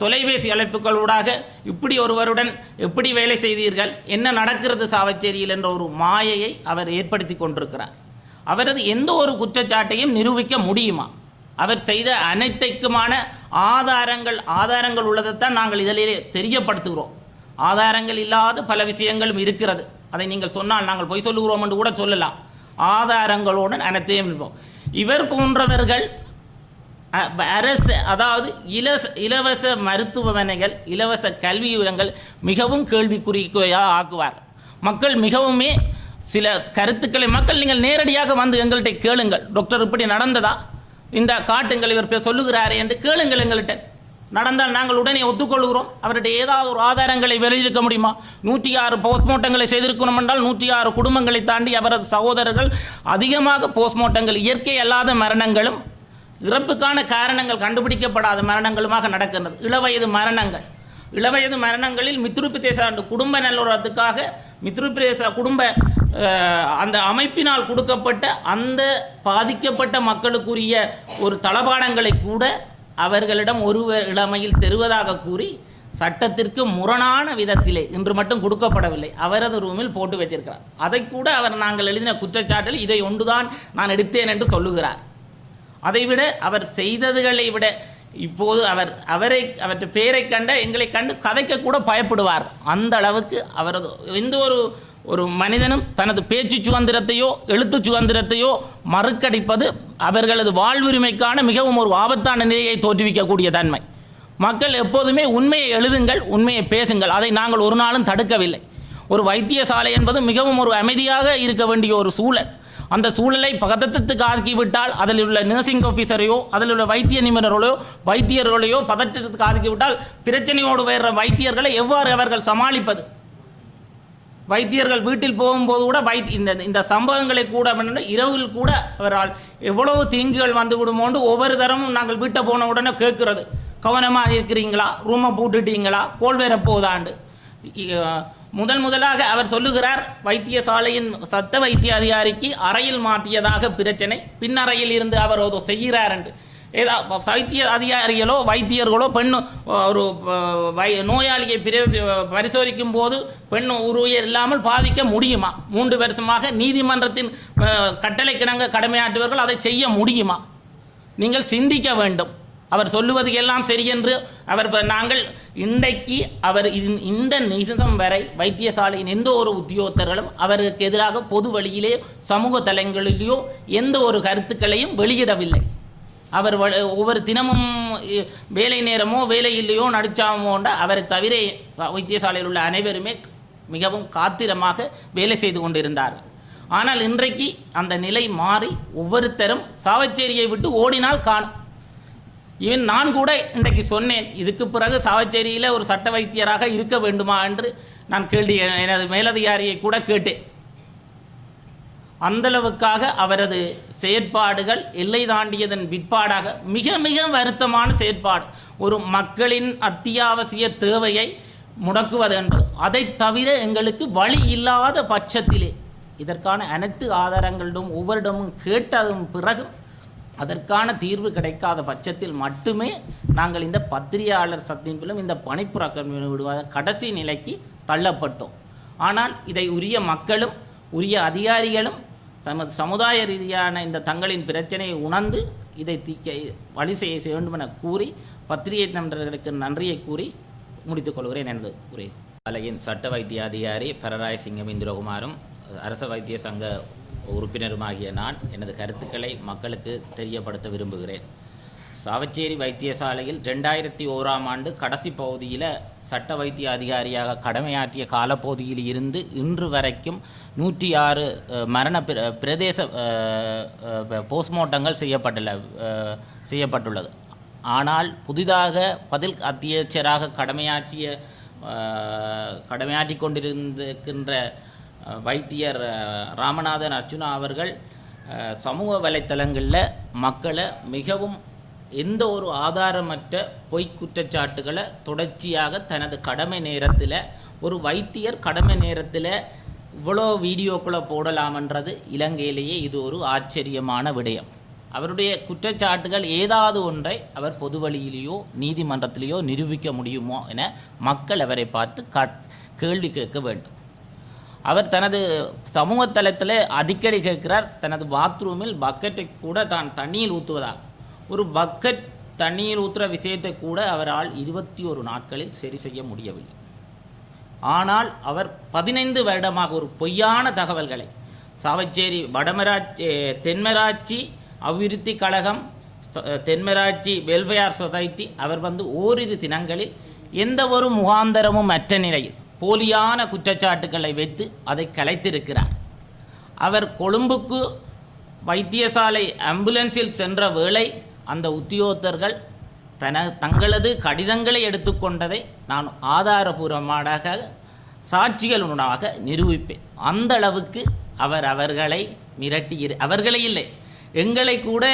தொலைபேசி அழைப்புகளூடாக இப்படி ஒருவருடன் எப்படி வேலை செய்தீர்கள்? என்ன நடக்கிறது சாவச்சேரியில் என்ற ஒரு மாயையை அவர் ஏற்படுத்தி கொண்டிருக்கிறார். அவரது எந்த ஒரு குற்றச்சாட்டையும் நிரூபிக்க முடியுமா? அவர் செய்த அனைத்தைக்குமான ஆதாரங்கள் ஆதாரங்கள் உள்ளதைத்தான் நாங்கள் இதிலே தெரியப்படுத்துகிறோம். ஆதாரங்கள் இல்லாத பல விஷயங்களும் இருக்கிறது. அதை நீங்கள் சொன்னால் நாங்கள் பொய் சொல்லுகிறோம் என்று கூட சொல்லலாம். ஆதாரங்களுடன் அனைத்தையும் இருப்போம் இவர் போன்றவர்கள் அரசு அதாவது இலவச இலவச மருத்துவமனைகள் இலவச கல்வியூரங்கள் மிகவும் கேள்விக்குறியாக ஆக்குவார். மக்கள் மிகவுமே சில கருத்துக்களை மக்கள் நீங்கள் நேரடியாக வந்து எங்கள்கிட்ட கேளுங்கள். டாக்டர் இப்படி நடந்ததா? இந்த காட்டுங்கள் இவர் சொல்லுகிறாரே என்று கேளுங்கள் எங்கள்கிட்ட. நடந்தால் நாங்கள் உடனே ஒத்துக்கொள்கிறோம். அவருடைய ஏதாவது ஒரு ஆதாரங்களை வெளியிருக்க முடியுமா? நூற்றி ஆறு போஸ்ட்மார்ட்டங்களை செய்திருக்கணும் என்றால் நூற்றி ஆறு குடும்பங்களை தாண்டி அவரது சகோதரர்கள் அதிகமாக போஸ்ட்மார்ட்டங்கள் இயற்கை அல்லாத மரணங்களும் இறப்புக்கான காரணங்கள் கண்டுபிடிக்கப்படாத மரணங்களுமாக நடக்கின்றது. இளவயது மரணங்கள். இளவயது மரணங்களில் மித்ருபிரதேச குடும்ப நல்லுறத்துக்காக மித்ருபிரதேச குடும்ப அந்த அமைப்பினால் கொடுக்கப்பட்ட அந்த பாதிக்கப்பட்ட மக்களுக்குரிய ஒரு தளபாடங்களை கூட அவர்களிடம் ஒரு இளமையில் தருவதாக கூறி சட்டத்திற்கு முரணான விதத்திலே இன்று மட்டும் கொடுக்கப்படவில்லை. அவரது ரூமில் போட்டு வச்சிருக்கிறார். அதை கூட அவர் நாங்கள் எழுதின குற்றச்சாட்டில் இதை ஒன்றுதான் நான் எடுத்தேன் என்று சொல்லுகிறார். அதைவிட அவர் செய்ததுகளை விட இப்போது அவர் அவரை அவற்றை பேரை கண்ட எங்களை கண்டு கதைக்க கூட பயப்படுவார். அந்த அளவுக்கு அவரது எந்த ஒரு ஒரு மனிதனும் தனது பேச்சு சுதந்திரத்தையோ எழுத்து சுதந்திரத்தையோ மறுக்கடிப்பது அவர்களது வாழ்வுரிமைக்கான மிகவும் ஒரு ஆபத்தான நிலையை தோற்றுவிக்கக்கூடிய தன்மை. மக்கள் எப்போதுமே உண்மையை எழுதுங்கள் உண்மையை பேசுங்கள். அதை நாங்கள் ஒரு நாளும் தடுக்கவில்லை. ஒரு வைத்தியசாலை என்பது மிகவும் ஒரு அமைதியாக இருக்க வேண்டிய ஒரு சூழல். அந்த சூழலை பதட்டத்துக்கு ஆக்கிவிட்டால் அதில் உள்ள நர்சிங் ஆஃபீஸரையோ அதில் உள்ள வைத்திய நிபுணர்களோ வைத்தியர்களையோ பதட்டத்துக்கு ஆக்கிவிட்டால் பிரச்சனையோடு வர்ற வைத்தியர்களை எவ்வாறு அவர்கள் சமாளிப்பது? வைத்தியர்கள் வீட்டில் போகும்போது கூட வைத் இந்த இந்த சம்பவங்களை கூட இரவில் கூட அவரால் எவ்வளவு தீங்குகள் வந்து விடுமோண்டு ஒவ்வொரு தரமும் நாங்கள் வீட்டை போன உடனே கேட்கிறது. கவனமாக இருக்கிறீங்களா? ரூமை பூட்டுட்டீங்களா? கோல் வேற போதாண்டு. முதல் முதலாக அவர் சொல்லுகிறார் வைத்தியசாலையின் சத்த வைத்திய அதிகாரிக்கு அறையில் மாற்றியதாக பிரச்சனை பின்னறையில் இருந்து அவர் செய்கிறார் என்று. ஏதா வைத்திய அதிகாரிகளோ வைத்தியர்களோ பெண் ஒரு வை நோயாளியை பிர பரிசோதிக்கும் போது பெண் உருவியர் இல்லாமல் பாதிக்க முடியுமா? மூன்று வருஷமாக நீதிமன்றத்தின் கட்டளை கட்டளைக்கிணங்க கடமையாற்றுவர்கள் அதை செய்ய முடியுமா? நீங்கள் சிந்திக்க வேண்டும். அவர் சொல்லுவது எல்லாம் சரி என்று அவர் நாங்கள் இன்றைக்கு அவர் இந்த- இந்த வரை வைத்தியசாலையின் எந்த ஒரு உத்தியோகத்தர்களும் அவருக்கு எதிராக பொது வழியிலே சமூக தலங்களிலேயோ எந்த ஒரு கருத்துக்களையும் வெளியிடவில்லை. அவர் ஒவ்வொரு தினமும் வேலை நேரமோ வேலை இல்லையோ நடிச்சாமோண்ட அவரை தவிர வைத்தியசாலையில் உள்ள அனைவருமே மிகவும் காத்திரமாக வேலை செய்து கொண்டிருந்தார்கள் ஆனால் இன்றைக்கு அந்த நிலை மாறி ஒவ்வொருத்தரும் சாவச்சேரியை விட்டு ஓடினால் காணும் இவன் நான் கூட இன்றைக்கு சொன்னேன் இதுக்கு பிறகு சாவச்சேரியில் ஒரு சட்ட வைத்தியராக இருக்க வேண்டுமா என்று நான் கேள்வி எனது மேலதிகாரியை கூட கேட்டேன். அந்தளவுக்காக அவரது செயற்பாடுகள் எல்லை தாண்டியதன் பிற்பாடாக மிக மிக வருத்தமான செயற்பாடு. ஒரு மக்களின் அத்தியாவசிய தேவையை முடக்குவது என்று அதை தவிர எங்களுக்கு வழி இல்லாத பட்சத்திலே இதற்கான அனைத்து ஆதாரங்களிடம் ஒவ்வொருடமும் கேட்டதும் பிறகு அதற்கான தீர்வு கிடைக்காத பட்சத்தில் மட்டுமே நாங்கள் இந்த பத்திரிகையாளர் சத்தியத்திலும் இந்த பணிப்புறக்கம் விடுவாத கடைசி நிலைக்கு தள்ளப்பட்டோம். ஆனால் இதை உரிய மக்களும் உரிய அதிகாரிகளும் சம சமுதாய ரீதியான இந்த தங்களின் பிரச்சனையை உணர்ந்து இதை தீக்க வழி செய்ய வேண்டும் என கூறி பத்திரிகை நண்பர்களுக்கு நன்றியை கூறி முடித்துக் கொள்கிறேன் எனது உரை அலையின் சட்ட வைத்திய அதிகாரி பரராய் சிங்கம் இந்திரகுமாரும் அரச வைத்திய சங்க உறுப்பினருமாகிய நான் எனது கருத்துக்களை மக்களுக்கு தெரியப்படுத்த விரும்புகிறேன். சாவச்சேரி வைத்தியசாலையில் ரெண்டாயிரத்தி ஓராம் ஆண்டு கடைசி பகுதியில் சட்ட வைத்திய அதிகாரியாக கடமையாற்றிய காலப்பகுதியில் இருந்து இன்று வரைக்கும் நூற்றி ஆறு மரண பிர பிரதேச போஸ்ட்மார்ட்டங்கள் செய்யப்பட்டுள்ள செய்யப்பட்டுள்ளது. ஆனால் புதிதாக பதில் அத்தியட்சராக கடமையாற்றிய கடமையாற்றி கொண்டிருந்திருக்கின்ற வைத்தியர் ராமநாதன் அர்ஜுனா அவர்கள் சமூக வலைத்தளங்களில் மக்களை மிகவும் எந்த ஒரு ஆதாரமற்ற பொய் குற்றச்சாட்டுகளை தொடர்ச்சியாக தனது கடமை நேரத்தில் ஒரு வைத்தியர் கடமை நேரத்தில் இவ்வளோ வீடியோக்களை போடலாமன்றது இலங்கையிலேயே இது ஒரு ஆச்சரியமான விடயம். அவருடைய குற்றச்சாட்டுகள் ஏதாவது ஒன்றை அவர் பொது வழியிலேயோ நீதிமன்றத்திலேயோ நிரூபிக்க முடியுமோ என மக்கள் அவரை பார்த்து கேள்வி கேட்க வேண்டும். அவர் தனது சமூக தளத்தில் அடிக்கடி கேட்கிறார் தனது பாத்ரூமில் பக்கெட்டை கூட தான் தண்ணியில் ஊற்றுவதாக ஒரு பக்கெட் தண்ணியில் ஊற்றுற விஷயத்தை கூட அவரால் இருபத்தி ஒரு நாட்களில் சரி செய்ய முடியவில்லை. ஆனால் அவர் பதினைந்து வருடமாக ஒரு பொய்யான தகவல்களை சாவச்சேரி வடமராட்சி தென்மராட்சி அபிவிருத்தி கழகம் தென்மராட்சி வெல்ஃபேர் சொசைட்டி அவர் வந்து ஓரிரு தினங்களில் எந்த ஒரு முகாந்தரமும் அற்ற நிலையில் போலியான குற்றச்சாட்டுக்களை வைத்து அதை கலைத்திருக்கிறார். அவர் கொழும்புக்கு வைத்தியசாலை ஆம்புலன்ஸில் சென்ற வேளை அந்த உத்தியோகத்தர்கள் தன தங்களது கடிதங்களை எடுத்துக்கொண்டதை நான் ஆதாரபூர்வமாக சாட்சிகளுடனாக நிரூபிப்பேன். அந்த அளவுக்கு அவர் அவர்களை மிரட்டி அவர்களை இல்லை எங்களை கூட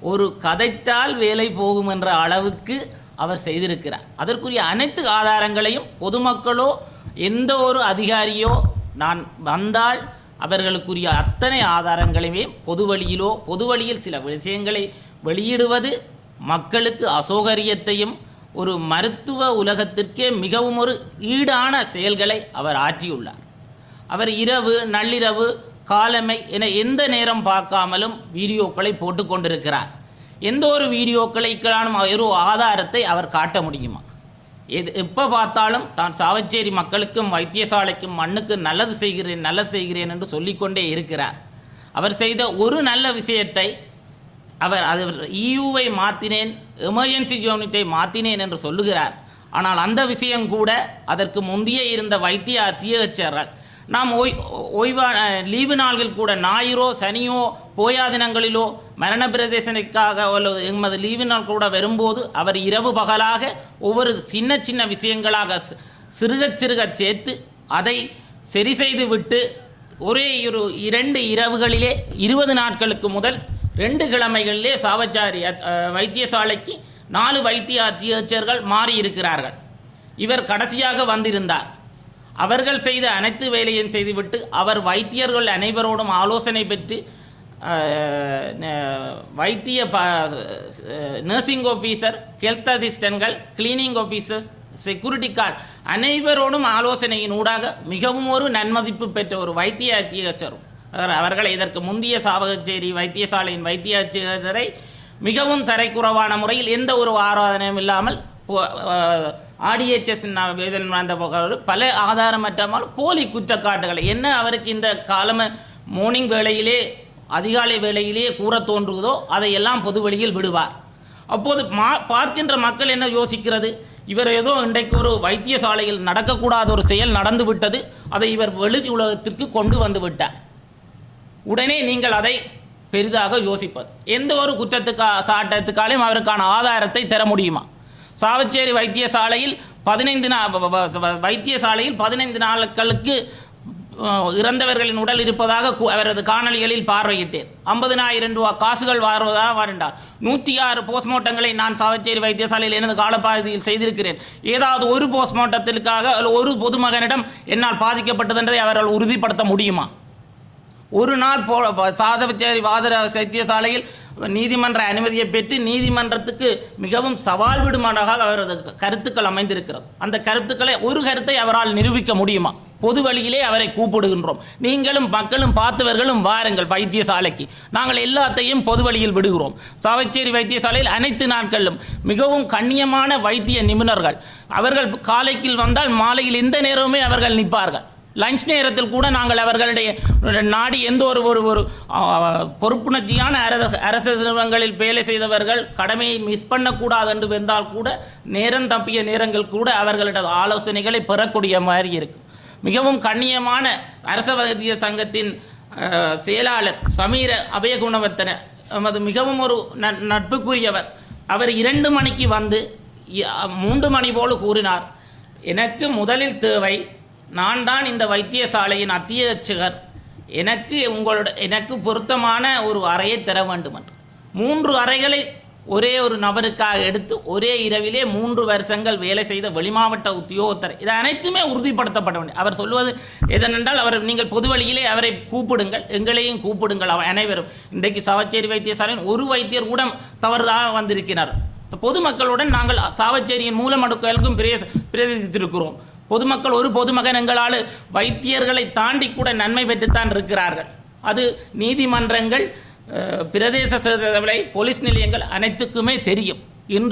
ஒரு கதைத்தால் வேலை போகும் என்ற அளவுக்கு அவர் செய்திருக்கிறார். அதற்குரிய அனைத்து ஆதாரங்களையும் பொதுமக்களோ எந்த ஒரு அதிகாரியோ நான் வந்தால் அவர்களுக்குரிய அத்தனை ஆதாரங்களையுமே பொது வழியிலோ பொது வழியில் சில விஷயங்களை வெளியிடுவது மக்களுக்கு அசௌகரியத்தையும் ஒரு மருத்துவ உலகத்திற்கே மிகவும் ஒரு ஈடான செயல்களை அவர் ஆற்றியுள்ளார். அவர் இரவு நள்ளிரவு காலமை என எந்த நேரம் பார்க்காமலும் வீடியோக்களை போட்டுக்கொண்டிருக்கிறார் எந்த ஒரு வீடியோக்களைக்கான ஒரு ஆதாரத்தை அவர் காட்ட முடியுமா? எது எப்போ பார்த்தாலும் தான் சாவச்சேரி மக்களுக்கும் வைத்தியசாலைக்கும் மண்ணுக்கு நல்லது செய்கிறேன் நல்லது செய்கிறேன் என்று சொல்லிக்கொண்டே இருக்கிறார். அவர் செய்த ஒரு நல்ல விஷயத்தை அவர் அது e இயூவை மாற்றினேன் எமர்ஜென்சி யூனிட்டை மாற்றினேன் என்று சொல்லுகிறார். ஆனால் அந்த விஷயம் கூட அதற்கு முந்தைய இருந்த வைத்திய அத்தியட்சர்கள் நாம் ஓய் ஓய்வா லீவு நாள்கள் கூட ஞாயிறோ சனியோ போயா தினங்களிலோ மரண பிரதேசனைக்காக அல்லது எமது லீவு நாள் கூட வரும்போது அவர் இரவு பகலாக ஒவ்வொரு சின்ன சின்ன விஷயங்களாக சிறுக சிறுக சேர்த்து அதை சரி செய்து விட்டு ஒரே ஒரு இரண்டு இரவுகளிலே இருபது நாட்களுக்கு முதல் ரெண்டு கிழமைகளிலே சாவச்சாரி வைத்தியசாலைக்கு நாலு வைத்திய அத்தியட்சர்கள் மாறியிருக்கிறார்கள். இவர் கடைசியாக வந்திருந்தார். அவர்கள் செய்த அனைத்து வேலையும் செய்துவிட்டு அவர் வைத்தியர்கள் அனைவரோடும் ஆலோசனை பெற்று வைத்திய ப நர்சிங் ஆஃபீஸர் ஹெல்த் அசிஸ்டன்ட்கள் கிளீனிங் ஆஃபீஸர் செக்யூரிட்டி கார்டு அனைவரோடும் ஆலோசனையின் ஊடாக மிகவும் ஒரு நன்மதிப்பு பெற்ற ஒரு வைத்திய அத்தியட்சரும் அவர்களை இதற்கு முந்தைய சாவகச்சேரி வைத்தியசாலையின் வைத்திய அத்தியட்சரை மிகவும் தரைக்குறவான முறையில் எந்த ஒரு ஆராதனையும் இல்லாமல் ஆடிஎச்எஸ் அந்த பல ஆதாரமற்றாமல் போலி குற்றச்சாட்டுகளை என்ன அவருக்கு இந்த காலம மார்னிங் வேளையிலே அதிகாலை வேளையிலே கூற தோன்றுவதோ அதையெல்லாம் பொது வழியில் விடுவார். அப்போது மா பார்க்கின்ற மக்கள் என்ன யோசிக்கிறது? இவர் ஏதோ இன்றைக்கு ஒரு வைத்தியசாலையில் நடக்கக்கூடாத ஒரு செயல் நடந்து விட்டது அதை இவர் வெளி உலகத்திற்கு கொண்டு வந்து விட்டார். உடனே நீங்கள் அதை பெரிதாக யோசிப்பது. எந்த ஒரு குற்றத்துக்கா சாட்டத்துக்காலையும் அவருக்கான ஆதாரத்தை தர முடியுமா? சாவச்சேரி வைத்தியசாலையில் பதினைந்து நா வைத்தியசாலையில் பதினைந்து நாட்களுக்கு இறந்தவர்களின் உடல் இருப்பதாக அவரது காணொலிகளில் பார்வையிட்டேன். ஐம்பதினாயிரம் ரூபா காசுகள் வருவதாக வருண்டார் நூற்றி ஆறு போஸ்ட்மார்ட்டங்களை நான் சாவச்சேரி வைத்தியசாலையில் எனது காலப்பகுதியில் செய்திருக்கிறேன். ஏதாவது ஒரு போஸ்ட்மார்ட்டத்திற்காக ஒரு பொதுமகனிடம் என்னால் பாதிக்கப்பட்டது என்றதை அவர்கள் உறுதிப்படுத்த முடியுமா? ஒரு நாள் போ சாதவச்சேரி வாதர வைத்தியசாலையில் நீதிமன்ற அனுமதியை பெற்று நீதிமன்றத்துக்கு மிகவும் சவால் விடுமானாக அவரது கருத்துக்கள் அமைந்திருக்கிறது. அந்த கருத்துக்களை ஒரு கருத்தை அவரால் நிரூபிக்க முடியுமா? பொது வழியிலே அவரை கூப்பிடுகின்றோம். நீங்களும் மக்களும் பார்த்தவர்களும் வாருங்கள் வைத்தியசாலைக்கு. நாங்கள் எல்லாத்தையும் பொது வழியில் விடுகிறோம். சாவச்சேரி வைத்தியசாலையில் அனைத்து நாட்களிலும் மிகவும் கண்ணியமான வைத்திய நிபுணர்கள். அவர்கள் காலைக்கில் வந்தால் மாலையில் எந்த நேரமுமே அவர்கள் நிற்பார்கள். லஞ்ச் நேரத்தில் கூட நாங்கள் அவர்களுடைய நாடி எந்த ஒரு ஒரு ஒரு பொறுப்புணர்ச்சியான அரச அரசு நிறுவனங்களில் வேலை செய்தவர்கள் கடமையை மிஸ் பண்ணக்கூடாது என்று வந்தால் கூட நேரம் தப்பிய நேரங்கள் கூட அவர்களிடம் ஆலோசனைகளை பெறக்கூடிய மாதிரி இருக்கும் மிகவும் கண்ணியமான அரச வைத்திய சங்கத்தின் செயலாளர் சமீர அபயகுணவர்த்தன. நமது மிகவும் ஒரு நட்புக்குரியவர். அவர் இரண்டு மணிக்கு வந்து மூன்று மணி போல கூறினார். எனக்கு முதலில் தேவை நான் தான் இந்த வைத்தியசாலையின் அத்தியட்சகர். எனக்கு உங்களோட எனக்கு பொருத்தமான ஒரு அறையை தர வேண்டும் என்று மூன்று அறைகளை ஒரே ஒரு நபருக்காக எடுத்து ஒரே இரவிலே மூன்று வருஷங்கள் வேலை செய்த வெளிமாவட்ட உத்தியோகத்தர். இது அனைத்துமே உறுதிப்படுத்தப்பட வேண்டும் அவர் சொல்வது எதனென்றால் அவர் நீங்கள் பொது வழியிலே அவரை கூப்பிடுங்கள் எங்களையும் கூப்பிடுங்கள் அவர் அனைவரும். இன்றைக்கு சவச்சேரி வைத்தியசாலையின் ஒரு வைத்தியர் கூட தவறுதாக வந்திருக்கிறார். பொதுமக்களுடன் நாங்கள் சாவச்சேரியின் மூலமடுக்கலுக்கும் பிரேச பிரதித்திருக்கிறோம் பொதுமக்கள் ஒரு பொதுமகன் எங்களால் வைத்தியர்களை தாண்டி கூட நன்மை பெற்றுத்தான் இருக்கிறார்கள். அது நீதிமன்றங்கள் பிரதேச சபை போலீஸ் நிலையங்கள் அனைத்துக்குமே தெரியும். இன்று